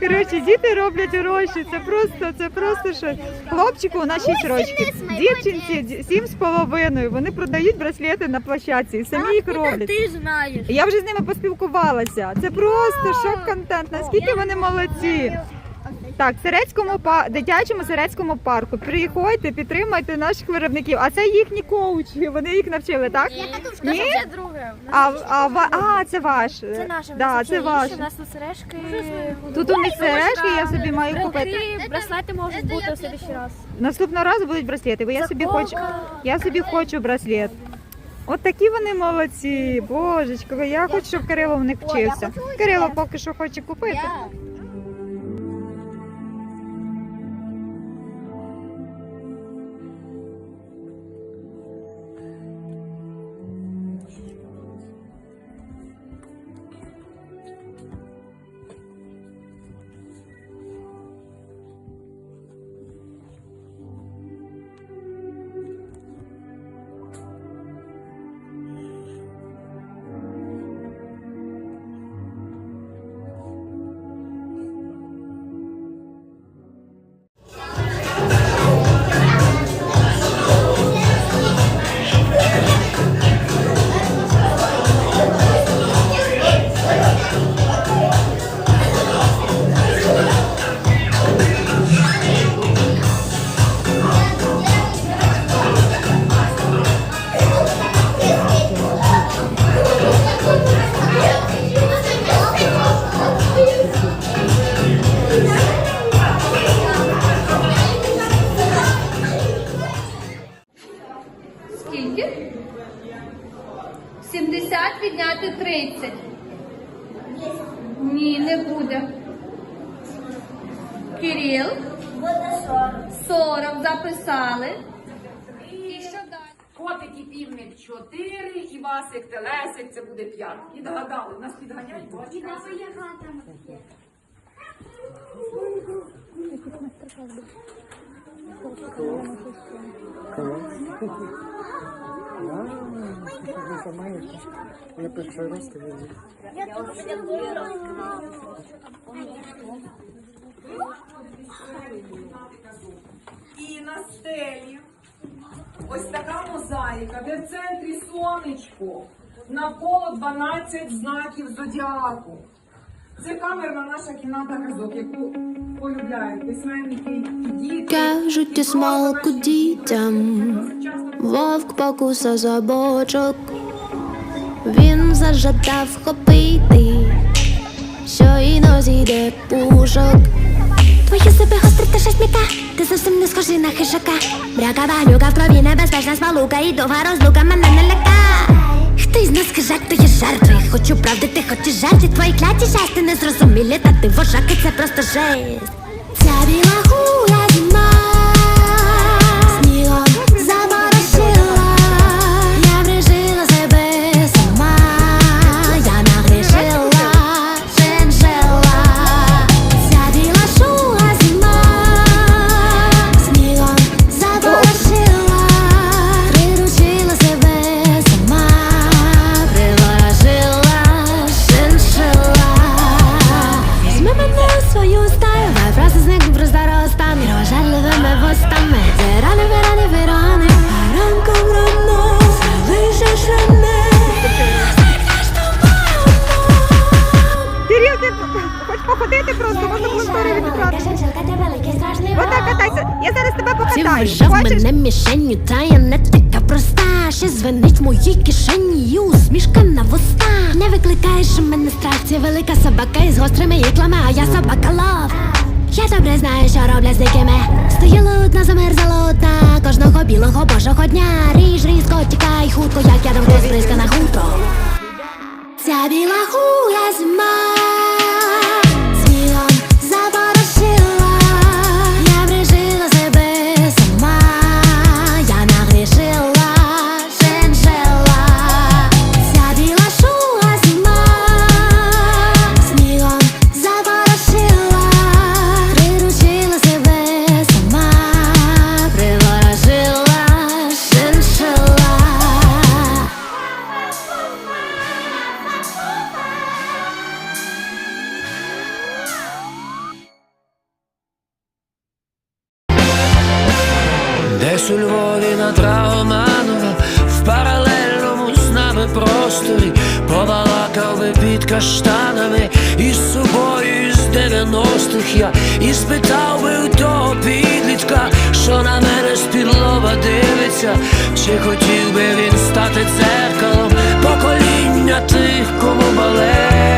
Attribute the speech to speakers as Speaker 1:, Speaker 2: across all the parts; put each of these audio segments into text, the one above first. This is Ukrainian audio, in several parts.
Speaker 1: Коротше, діти роблять гроші. Це просто, це просто щось. Хлопчику у нас 6 років. Дівчинці 7 з половиною. Вони продають браслети на площадці і самі їх роблять.
Speaker 2: Ти знаєш.
Speaker 1: Я вже з ними поспілкувалася. Це просто шок-контент. Наскільки вони молодці. Так, в Серецькому па дитячому Серецькому парку. Приходьте, підтримайте наших виробників. А це їхні коучі. Вони їх навчили, так? Ні?
Speaker 2: Ні?
Speaker 1: А, а, ва- а це ваш.
Speaker 2: Це наше.
Speaker 1: Да, це ваш.
Speaker 2: У нас тут сережки.
Speaker 1: Тут у них сережки, я собі маю купити.
Speaker 2: Брелки, браслети можуть бути в следующий раз.
Speaker 1: Наступного разу будуть браслети, бо я собі хочу. Я собі хочу браслет. От такі вони молодці, божечко. Я хочу, щоб Кирило в них вчився. Кирило поки що хоче купити.
Speaker 3: Буде. Кирил?
Speaker 2: Буде
Speaker 3: 40 записали. І що далі?
Speaker 4: Котик і півник 4, і Васик Телесик, це буде 5. І догадали, нас підганяють. бачите?
Speaker 5: Я перший раз тебе вижу.
Speaker 4: І на стелі ось така мозаїка, де в центрі сонечко, навколо 12 знаків зодіаку. Це камерна наша кімната казок, яку полюбляють письменники і діти.
Speaker 6: Кажуть, і смалку дітям, вовк покуса за бочок. Він зажадав хопити, щойно зійде пушок. Твої зуби гострі та шестміка, ти зовсім не схожий на хижака. Бряка балюка в крові небезпечна спалука і довга розлука мене не ляка. Хто із нас хижак, то є жертви. Хочу правди, ти хочеш жарти, твої кляті жести незрозумілі, та ти вожаки, це просто жесть. Ця біла хуя
Speaker 1: хоч просто, можна було історію відібрати. Отак катайся. Я зараз тебе
Speaker 6: Ти вважав
Speaker 1: Хочеш?
Speaker 6: мене мішенню, та я не така проста. Ще звенить в моїй кишені і усмішка на вустах Не викликаєш у мене страх, це велика собака із гострими іклами, а я собака лав Я добре знаю, що роблять з дикими Стою лудна, замерзла лудна Кожного білого божого дня. Ріж різко, тікай хутко, як я довго збризка на хутро Ця біла хуя зима
Speaker 7: каштанами Із собою з 90-х я І спитав би у того підлітка Що на мене з-під дивиться. Чи хотів би він стати дзеркалом Покоління тих, кому болить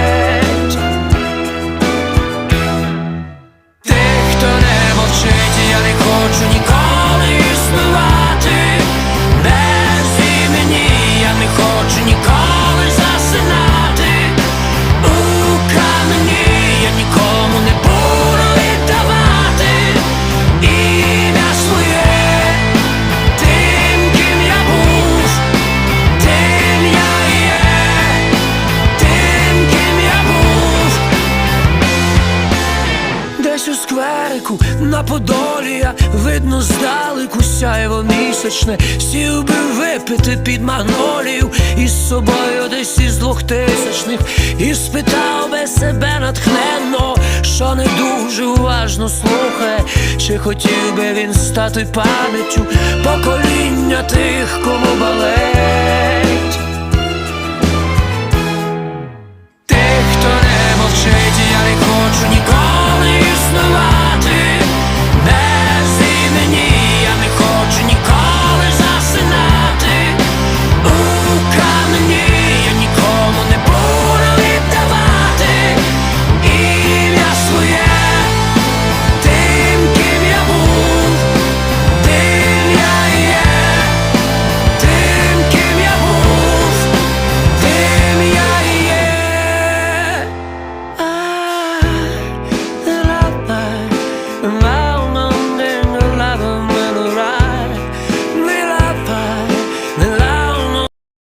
Speaker 7: Десь на подолі видно здалеку сяєво місячне, сів би випити під магнолію із собою десь із двохтисячних і спитав би себе натхненно, що не дуже уважно слухає, чи хотів би він стати пам'яттю покоління тих, кому болить.